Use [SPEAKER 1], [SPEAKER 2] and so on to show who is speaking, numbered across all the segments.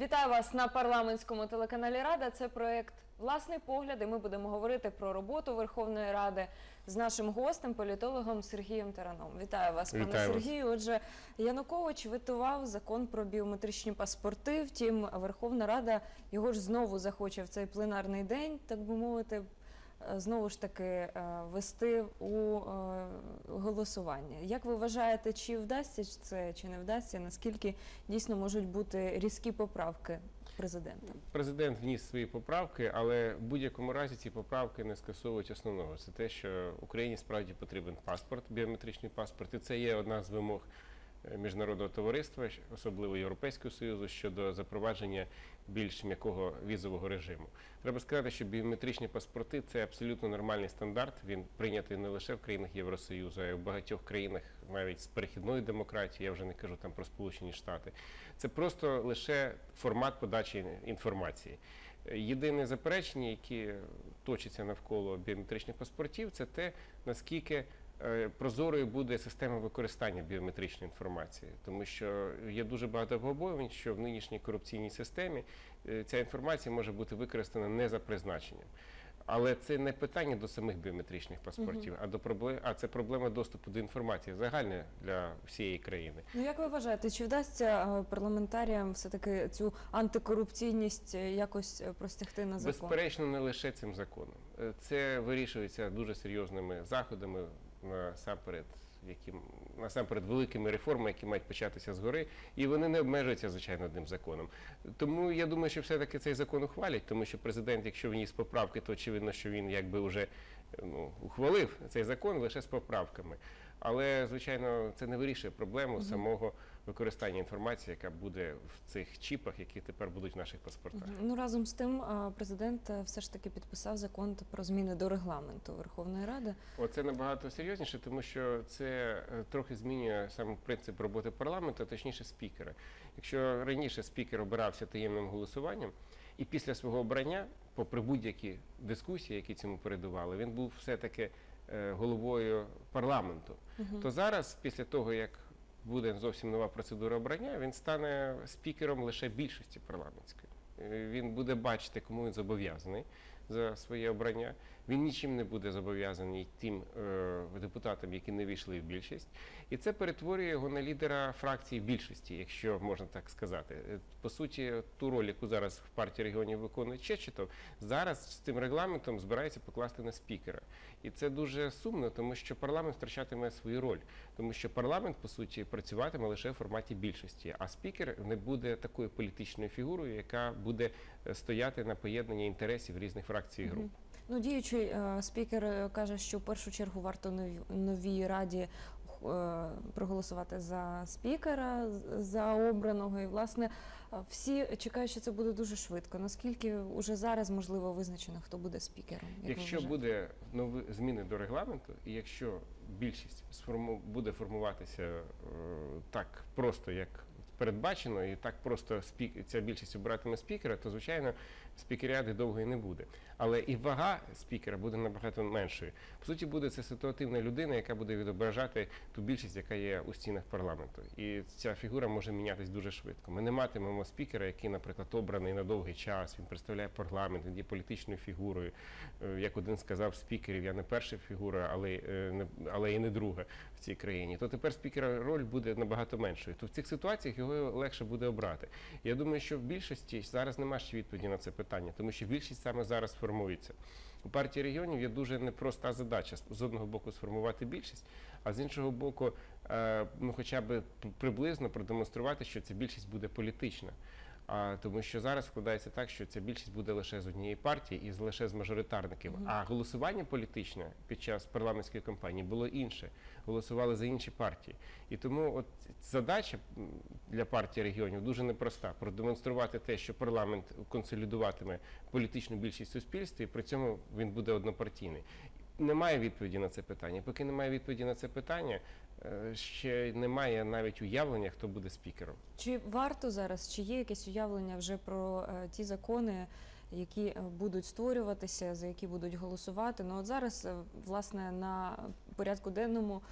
[SPEAKER 1] Вітаю вас на парламентському телеканалі Рада. Це проект Власний погляд. І ми будемо говорити про роботу Верховної Ради з нашим гостем, політологом Сергієм Тараном. Вітаю вас, пане
[SPEAKER 2] Вітаю вас.
[SPEAKER 1] Сергію. Отже, Янукович витував закон про біометричні паспорти. Втім, Верховна Рада його ж знову захоче в цей пленарний день, так би мовити. Е, Знову ж таки е, вести у е, голосування. Як ви вважаєте, чи вдасться це, чи не вдасться? Наскільки дійсно можуть бути різкі поправки президента?
[SPEAKER 2] Президент вніс свої поправки, але в будь-якому разі ці поправки не скасовують основного. Це те, що Україні справді потрібен паспорт, біометричний паспорт, і це є одна з вимог міжнародного товариства, особливо Європейського союзу, щодо запровадження більш м'якого візового режиму. Треба сказати, що біометричні паспорти це абсолютно нормальний стандарт. Він прийнятий не лише в країнах Євросоюзу, а й в багатьох країнах навіть з перехідною демократією. Я вже не кажу там про Сполучені Штати. Це просто лише формат подачі інформації. Е, Єдине заперечення, які точаться навколо біометричних паспортів, це те, наскільки е, прозорою буде система використання біометричної інформації, тому що є дуже багато побоювань, що в нинішній корупційній системі е, ця інформація може бути використана не за призначенням. Але це не питання до самих біометричних паспортів, а до проблем, а це проблема доступу до інформації загальна для всієї країни.
[SPEAKER 1] Ну як ви вважаєте, чи вдасться е, парламентаріям все таки цю антикорупційність е, якось е, простягти на закон?
[SPEAKER 2] Безперечно, не лише цим законом. Е, Це вирішується дуже серйозними заходами насамперед, які насамперед великими реформами, які мають початися згори, і вони не обмежуються звичайно одним законом. Тому я думаю, що все-таки цей закон ухвалять, тому що президент, якщо вніс поправки, то очевидно, що він якби вже ну, ухвалив цей закон лише з поправками. Але звичайно, це не вирішує проблему самого використання інформації, яка буде в цих чіпах, які тепер будуть в наших паспортах.
[SPEAKER 1] Ну разом з тим, президент е, все ж таки підписав закон про зміни до регламенту Верховної Ради.
[SPEAKER 2] Оце набагато серйозніше, тому що це е, трохи змінює сам принцип роботи парламенту, а точніше спікера. Якщо раніше спікер обирався таємним голосуванням, і після свого обрання, попри будь-які дискусії, які цьому передували, він був все-таки е, головою парламенту. То зараз, після того як буде зовсім нова процедура обрання, він стане спікером лише більшості парламентської. Е, Він буде бачити, кому він зобов'язаний за своє обрання. Він нічим не буде зобов'язаний тим е, депутатам, які не війшли в більшість. І це перетворює його на лідера фракції більшості, якщо можна так сказати. Е, По суті, ту роль, яку зараз в партії регіонів виконує Чечетов, зараз з цим регламентом збирається покласти на спікера. І це дуже сумно, тому що парламент втрачатиме свою роль, тому що парламент, по суті, працюватиме лише в форматі більшості, а спікер не буде такою політичною фігурою, яка буде е, стояти на поєднанні інтересів різних фракцій і груп.
[SPEAKER 1] Ну, діючий е, спікер е, каже, що в першу чергу варто нові, новій раді е, проголосувати за спікера, за обраного. І власне всі чекають, що це буде дуже швидко. Наскільки вже зараз можливо визначено, хто буде спікером? як
[SPEAKER 2] Якщо буде нові зміни до регламенту, і якщо більшість сформу буде формуватися е, так просто, як передбачено, і так просто спік... ця більшість обиратиме спікера, то звичайно спікеріади довго і не буде. Але і вага спікера буде набагато меншою. По суті, буде це ситуативна людина, яка буде відображати ту більшість, яка є у стінах парламенту. І ця фігура може мінятись дуже швидко. Ми не матимемо спікера, який, наприклад, обраний на довгий час. Він представляє парламент, він є політичною фігурою. Е, Як один сказав спікерів, я не перша фігура, але, е, але і не друга в цій країні. То тепер спікера роль буде набагато меншою. То в цих ситуаціях його легше буде обрати. Я думаю, що в більшості зараз немає ще відповіді на це питання, тому що більшість саме зараз формується. У партії регіонів є дуже непроста задача з одного боку сформувати більшість, а з іншого боку, е, ну хоча б приблизно продемонструвати, що ця більшість буде політична. А тому що зараз складається так, що ця більшість буде лише з однієї партії і лише з мажоритарників. А голосування політичне під час парламентської кампанії було інше. Голосували за інші партії. І тому от задача для партії регіонів дуже непроста продемонструвати те, що парламент консолідуватиме політичну більшість в суспільстві, і при цьому він буде однопартійний. Немає відповіді на це питання. Поки немає відповіді на це питання, е, ще немає навіть уявлення, хто буде спікером.
[SPEAKER 1] Чи варто зараз, чи є якесь уявлення вже про е, ті закони, які е, будуть створюватися, за які будуть голосувати? Ну от зараз, власне, на порядку денному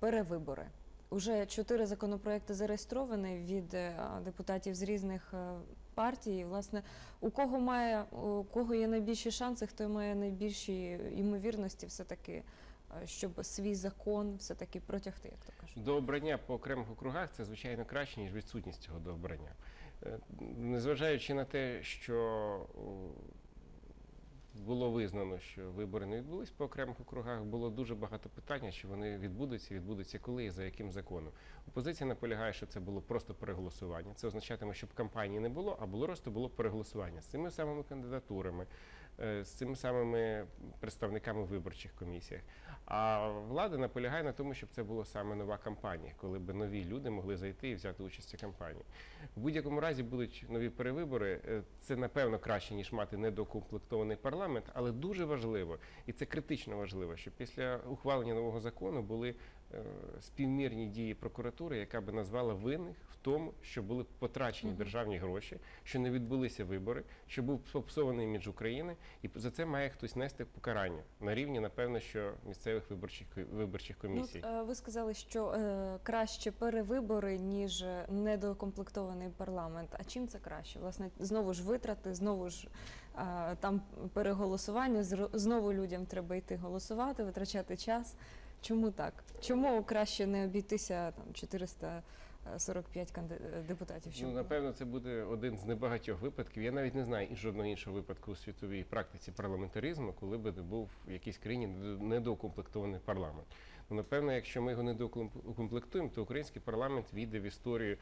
[SPEAKER 1] перевибори. Уже чотири законопроекти зареєстровані від е, депутатів з різних е, партій. Власне, у кого має у кого є найбільші шанси, хто має найбільші ймовірності, все таки, щоб свій закон все таки протягти, як то кажуть.
[SPEAKER 2] До обрання по окремих округах це звичайно краще, ніж відсутність цього до обрання. Е, Незважаючи на те, що було визнано, що вибори не відбулись по окремих округах, було дуже багато питань, чи вони відбудуться, відбудуться коли і за яким законом. Опозиція наполягає, що це було просто переголосування. Це означатиме, щоб кампанії не було, а було просто було переголосування з цими самими кандидатурами, е, з цими самими представниками виборчих комісіях. А влада наполягає на тому, щоб це була саме нова кампанія, коли б нові люди могли зайти і взяти участь у кампанії. В будь-якому разі будуть нові перевибори. Е, Це напевно краще ніж мати недокомплектований парламент, але дуже важливо, і це критично важливо, щоб після ухвалення нового закону були співмірні дії прокуратури, яка би назвала винних в тому, що були потрачені державні гроші, що не відбулися вибори, що був попсований імідж України, і за це має хтось нести покарання на рівні, напевно, що місцевих виборчих виборчих комісій.
[SPEAKER 1] Ну, от, е, ви сказали, що е, краще перевибори, ніж е, недокомплектований парламент. А чим це краще? Власне, знову ж витрати, знову ж е, там переголосування, знову людям треба йти голосувати, витрачати час. Чому так? Чому краще не обійтися там 445 канди- е, депутатів? щоб
[SPEAKER 2] Ну, напевно, це буде один з небагатьох випадків. Я навіть не знаю і жодного іншого випадку у світовій практиці парламентаризму, коли би не був в якійсь країні недо- недоукомплектований парламент. Ну, напевно, якщо ми його недоукомплектуємо, то український парламент війде в історію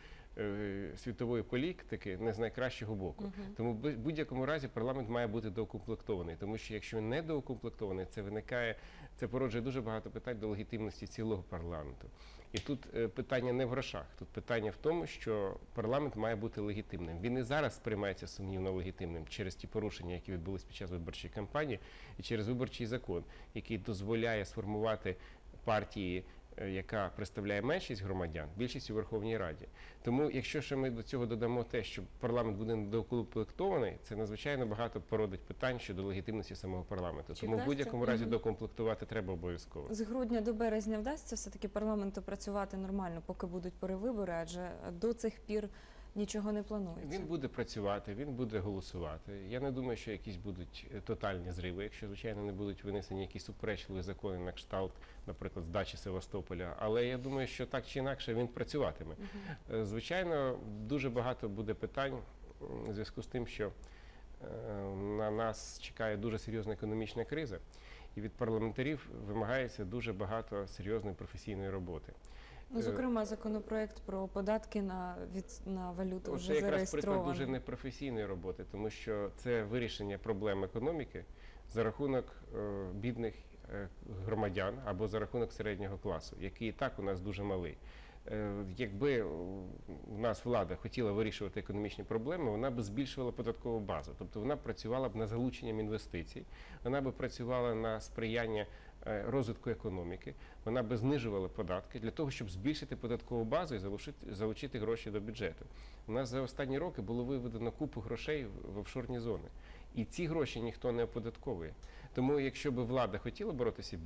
[SPEAKER 2] світової політики не з найкращого боку.
[SPEAKER 1] Мгм.
[SPEAKER 2] Тому в будь- будь-якому разі парламент має бути доукомплектований, тому що якщо він не доукомплектований, це виникає, це породжує дуже багато питань до легітимності цілого парламенту. І тут е, питання не в грошах, тут питання в тому, що парламент має бути легітимним. Він і зараз сприймається сумнівно легітимним через ті порушення, які відбулись під час виборчої кампанії, і через виборчий закон, який дозволяє сформувати партії. Е, Яка представляє меншість громадян, більшість у Верховній Раді. Тому, якщо ще ми до цього додамо те, що парламент буде недокомплектований, це надзвичайно багато породить питань щодо легітимності самого парламенту.
[SPEAKER 1] Чи
[SPEAKER 2] Тому в будь-якому разі докомплектувати треба обов'язково.
[SPEAKER 1] З грудня до березня вдасться все таки парламенту працювати нормально, поки будуть перевибори, адже до цих пір нічого не планується.
[SPEAKER 2] Він буде працювати, він буде голосувати. Я не думаю, що якісь будуть е, тотальні зриви, якщо звичайно не будуть винесені якісь суперечливі закони на кшталт, наприклад, здачі Севастополя. Але я думаю, що так чи інакше він працюватиме. Е, Звичайно, дуже багато буде питань у зв'язку з тим, що е, на нас чекає дуже серйозна економічна криза, і від парламентарів вимагається дуже багато серйозної професійної роботи.
[SPEAKER 1] Ну, зокрема, законопроект про податки на від на валюту
[SPEAKER 2] Це
[SPEAKER 1] вже
[SPEAKER 2] якраз приклад дуже непрофесійної роботи, тому що це вирішення проблем економіки за рахунок е, бідних е, громадян або за рахунок середнього класу, який і так у нас дуже малий. Е, Якби у нас влада хотіла вирішувати економічні проблеми, вона б збільшувала податкову базу, тобто вона б працювала б над залученням інвестицій, вона б працювала на сприяння е, розвитку економіки, вона би знижувала податки для того, щоб збільшити податкову базу і залучити, гроші до бюджету. У нас за останні роки було виведено купу грошей в- офшорні зони. І ці гроші ніхто не оподатковує. Тому, якщо б влада хотіла боротися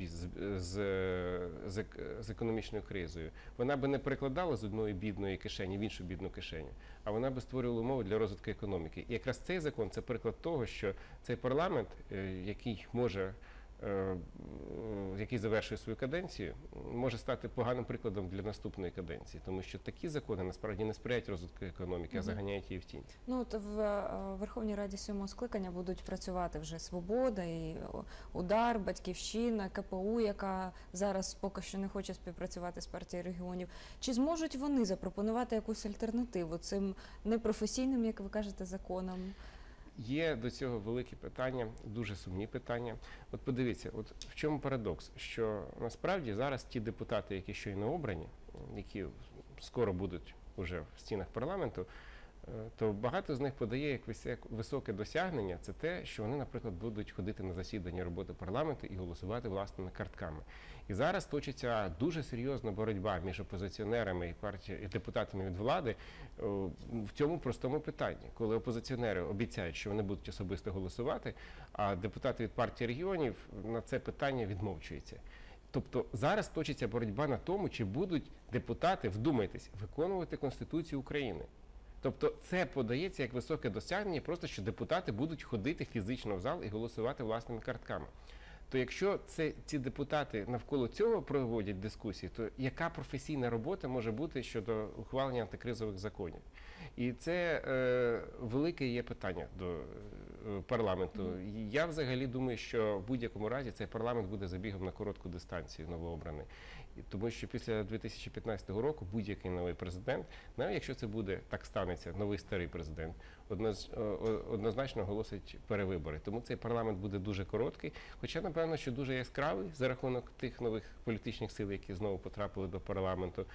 [SPEAKER 2] з, з економічною кризою, вона би не перекладала з одної бідної кишені в іншу бідну кишеню, а вона би створювала умови для розвитку економіки. І якраз цей закон це приклад того, що цей парламент, е, який може. Е, Який завершує свою каденцію, може стати поганим прикладом для наступної каденції, тому що такі закони насправді не сприяють розвитку економіки, а заганяють її в тінь.
[SPEAKER 1] Ну от в е, Верховній Раді сьомого скликання будуть працювати вже Свобода і Удар, Батьківщина, КПУ, яка зараз поки що не хоче співпрацювати з партією регіонів. Чи зможуть вони запропонувати якусь альтернативу цим непрофесійним, як ви кажете, законам?
[SPEAKER 2] Є до цього великі питання, дуже сумні питання. От подивіться, от в чому парадокс, що насправді зараз ті депутати, які щойно обрані, які скоро будуть уже в стінах парламенту, то багато з них подає як високе досягнення. Це те, що вони, наприклад, будуть ходити на засідання роботи парламенту і голосувати власними картками. І зараз точиться дуже серйозна боротьба між опозиціонерами і партією і депутатами від влади е, в цьому простому питанні, коли опозиціонери обіцяють, що вони будуть особисто голосувати, а депутати від партії регіонів на це питання відмовчуються. Тобто зараз точиться боротьба на тому, чи будуть депутати, вдумайтесь, виконувати Конституцію України. Тобто це подається як високе досягнення, просто що депутати будуть ходити фізично в зал і голосувати власними картками. То якщо це ці депутати навколо цього проводять дискусії, то яка професійна робота може бути щодо ухвалення антикризових законів? І це е, велике є питання до е, парламенту. Я взагалі думаю, що в будь-якому разі цей парламент буде забігом на коротку дистанцію новообраний. Тому що після 2015 року будь-який новий президент, навіть якщо це буде так станеться, новий старий президент, однозначно оголосить перевибори. Тому цей парламент буде дуже короткий, хоча напевно, що дуже яскравий за рахунок тих нових політичних сил, які знову потрапили до парламенту,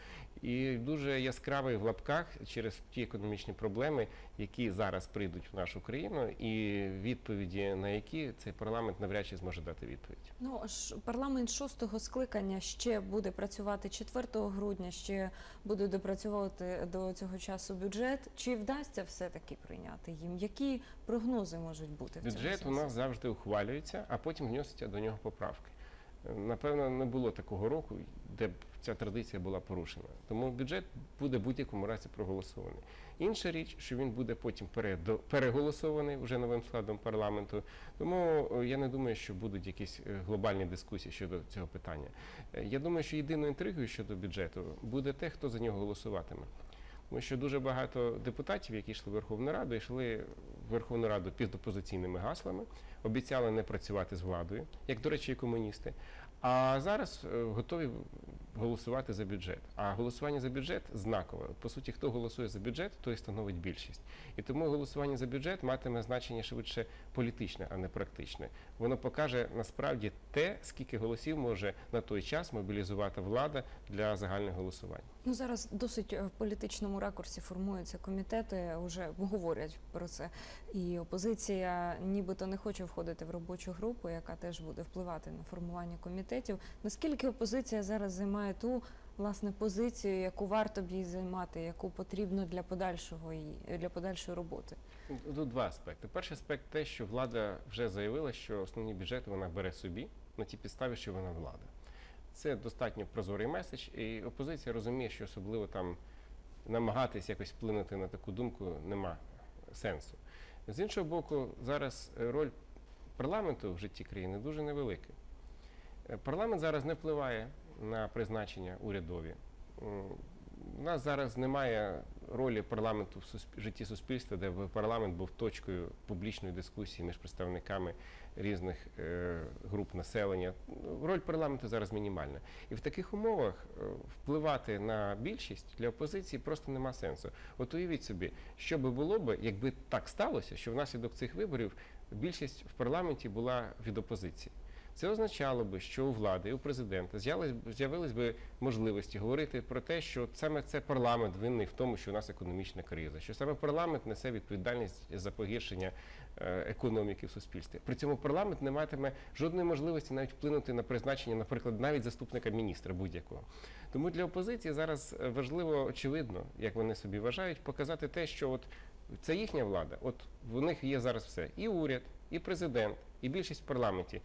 [SPEAKER 2] і дуже яскравий в лапках через ті економічні проблеми, які зараз прийдуть в нашу країну, і відповіді на які цей парламент навряд чи зможе дати відповідь.
[SPEAKER 1] Ну парламент шостого скликання ще буде працювати 4 грудня, ще буде допрацьовувати до цього часу бюджет. Чи вдасться все таки прийняти їм? Які прогнози можуть бути в цьому
[SPEAKER 2] Бюджет у нас завжди ухвалюється, а потім вносяться до нього поправки. Напевно, не було такого року, де б ця традиція була порушена. Тому бюджет буде в будь-якому разі проголосований. Інша річ, що він буде потім переголосований вже новим складом парламенту. Тому е, я не думаю, що будуть якісь е, глобальні дискусії щодо цього питання. Е, Я думаю, що єдиною інтригою щодо бюджету буде те, хто за нього голосуватиме. Тому що дуже багато депутатів, які йшли в Верховну Раду, йшли в Верховну Раду під опозиційними гаслами, обіцяли не працювати з владою, як, до речі, і комуністи. А зараз е, готові голосувати за бюджет. А голосування за бюджет знакове. По суті, хто голосує за бюджет, той становить більшість. І тому голосування за бюджет матиме значення швидше політичне, а не практичне. Воно покаже насправді те, скільки голосів може на той час мобілізувати влада для загального голосування.
[SPEAKER 1] Ну зараз досить е, в політичному ракурсі формуються комітети, вже говорять про це. І опозиція нібито не хоче входити в робочу групу, яка теж буде впливати на формування комітетів. Наскільки опозиція зараз займає ту власне позицію, яку варто б їй займати, яку потрібно для подальшого для подальшої роботи?
[SPEAKER 2] Тут два аспекти. Перший аспект те, що влада вже заявила, що основні бюджети вона бере собі на тій підставі, що вона влада. Це достатньо прозорий меседж, і опозиція розуміє, що особливо там намагатись якось вплинути на таку думку нема сенсу. З іншого боку, зараз роль парламенту в житті країни дуже невелика. Е, Парламент зараз не впливає на призначення урядові. У нас зараз немає ролі парламенту в житті суспільства, де парламент був точкою публічної дискусії між представниками різних е, груп населення. Роль парламенту зараз мінімальна. І в таких умовах е, впливати на більшість для опозиції просто нема сенсу. От уявіть собі, що би було б, якби так сталося, що внаслідок цих виборів більшість в парламенті була від опозиції. Це означало би, що у влади і у президента з'явились, би можливості говорити про те, що саме це парламент винний в тому, що у нас економічна криза, що саме парламент несе відповідальність за погіршення е, економіки в суспільстві. При цьому парламент не матиме жодної можливості навіть вплинути на призначення, наприклад, навіть заступника міністра будь-якого. Тому для опозиції зараз е, важливо, очевидно, як вони собі вважають, показати те, що от це їхня влада. От в них є зараз все: і уряд, і президент, і більшість в парламенті.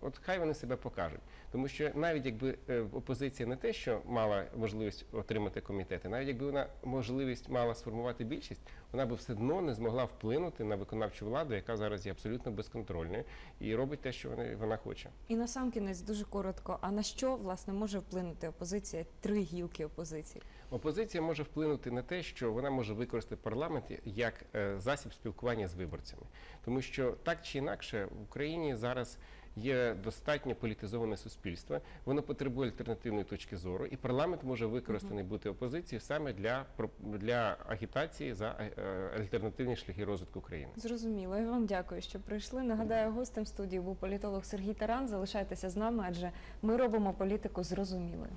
[SPEAKER 2] От хай вони себе покажуть, тому що навіть якби е, опозиція не те, що мала можливість отримати комітети, навіть якби вона можливість мала сформувати більшість, вона би все одно не змогла вплинути на виконавчу владу, яка зараз є абсолютно безконтрольною і робить те, що вона, вона хоче.
[SPEAKER 1] І на сам кінець дуже коротко. А на що власне може вплинути опозиція? Три гілки опозиції.
[SPEAKER 2] Опозиція може вплинути на те, що вона може використати парламент як е, засіб спілкування з виборцями, тому що так чи інакше в Україні зараз є достатньо політизоване суспільство, воно потребує альтернативної точки зору, і парламент може використаний бути опозицією саме для для агітації за е, альтернативні шляхи розвитку країни.
[SPEAKER 1] Зрозуміло. Я вам дякую, що прийшли. Нагадаю, гостем студії був політолог Сергій Таран. Залишайтеся з нами, адже ми робимо політику зрозумілою.